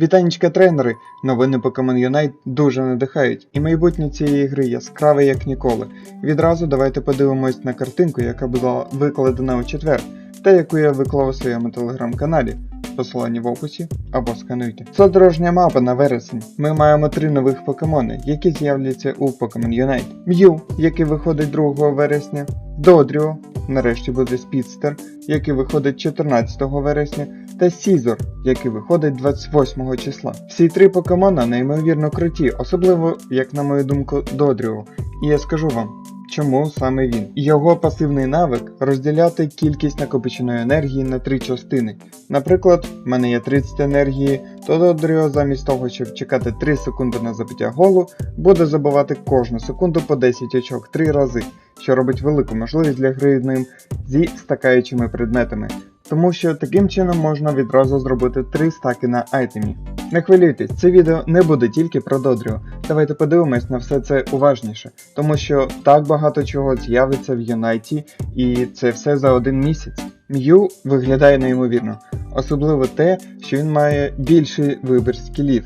Вітанечка тренери! Новини Pokemon Unite дуже надихають, і майбутнє цієї гри яскраве як ніколи. Відразу давайте подивимось на картинку, яка була викладена у четвер, та яку я виклав у своєму телеграм-каналі. Посилання в описі або скануйте. Це дорожня мапа на вересень. Ми маємо три нових покемони, які з'являться у Pokemon Unite. М'ю, який виходить 2 вересня, Додріо, нарешті буде Спідстер, який виходить 14 вересня, та Сізор, який виходить 28 числа. Всі три покемона неймовірно круті, особливо, як на мою думку, Додріо. І я скажу вам, чому саме він. Його пасивний навик розділяти кількість накопиченої енергії на три частини. Наприклад, в мене є 30 енергії, то Додріо замість того, щоб чекати 3 секунди на забиття голу, буде забивати кожну секунду по 10 очок 3 рази, що робить велику можливість для гри ним зі стакаючими предметами. Тому що таким чином можна відразу зробити 3 стаки на айтемі. Не хвилюйтесь, це відео не буде тільки про Додріо. Давайте подивимось на все це уважніше, тому що так багато чого з'явиться в Юнайті, і це все за один місяць. М'ю виглядає неймовірно, особливо те, що він має більший вибір скілів,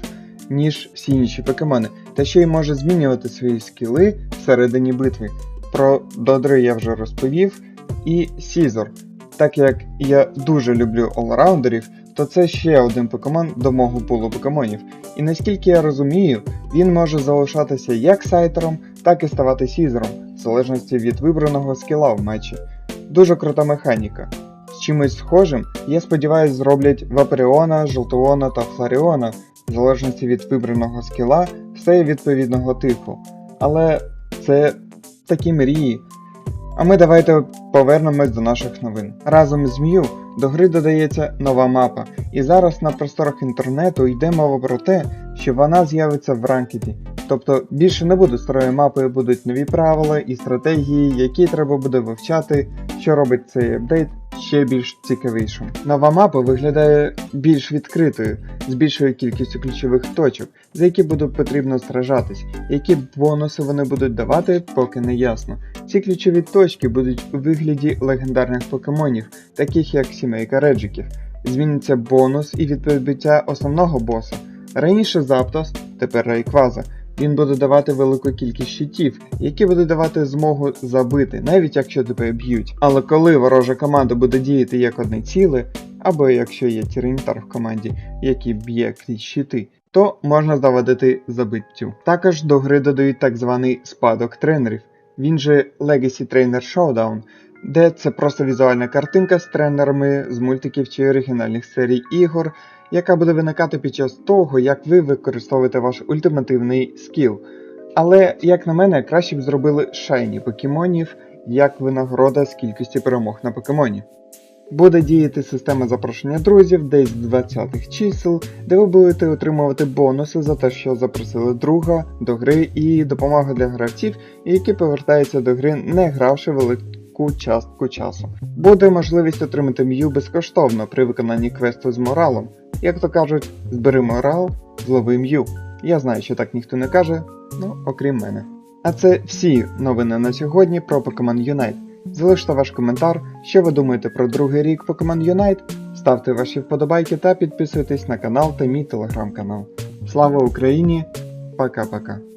ніж всі інші покемони, та ще й може змінювати свої скіли всередині битви. Про Додріо я вже розповів, і Сізор. Так як я дуже люблю олраундерів, то це ще один покемон до мого пулу покемонів. І наскільки я розумію, він може залишатися як сайтером, так і ставати сізером, в залежності від вибраного скіла в матчі. Дуже крута механіка. З чимось схожим, я сподіваюся, зроблять Ваперіона, Жолтеона та Фларіона, в залежності від вибраного скіла, все відповідного типу. Але це такі мрії. А ми давайте повернемось до наших новин. Разом з М'ю до гри додається нова мапа, і зараз на просторах інтернету йде мова про те, що вона з'явиться в ранкеті. Тобто більше не буде старої мапи, будуть нові правила і стратегії, які треба буде вивчати, що робить цей апдейт ще більш цікавішим. Нова мапа виглядає більш відкритою, з більшою кількістю ключових точок, за які буде потрібно сражатись, які бонуси вони будуть давати, поки не ясно. Ці ключові точки будуть у вигляді легендарних покемонів, таких як сімейка реджиків. Зміниться бонус і від відбиття основного боса. Раніше Заптос, тепер Райкваза. Він буде давати велику кількість щитів, які будуть давати змогу забити, навіть якщо тебе б'ють. Але коли ворожа команда буде діяти як одне ціле, або якщо є тіринтар в команді, який б'є крізь щити, то можна заводити забиттю. Також до гри додають так званий спадок тренерів, він же Legacy Trainer Showdown, де це просто візуальна картинка з тренерами з мультиків чи оригінальних серій ігор, яка буде виникати під час того, як ви використовуєте ваш ультимативний скіл. Але, як на мене, краще б зробили шайні покемонів як винагорода з кількості перемог на покемоні. Буде діяти система запрошення друзів десь з 20-х чисел, де ви будете отримувати бонуси за те, що запросили друга до гри і допомога для гравців, які повертаються до гри, не гравши велику частку часу. Буде можливість отримати м'ю безкоштовно при виконанні квесту з моралом. Як то кажуть, збери морал, злови м'ю. Я знаю, що так ніхто не каже, ну окрім мене. А це всі новини на сьогодні про Pokemon Unite. Залиште ваш коментар, що ви думаєте про другий рік Pokemon Unite, ставте ваші вподобайки та підписуйтесь на канал та мій телеграм-канал. Слава Україні! Пока-пока.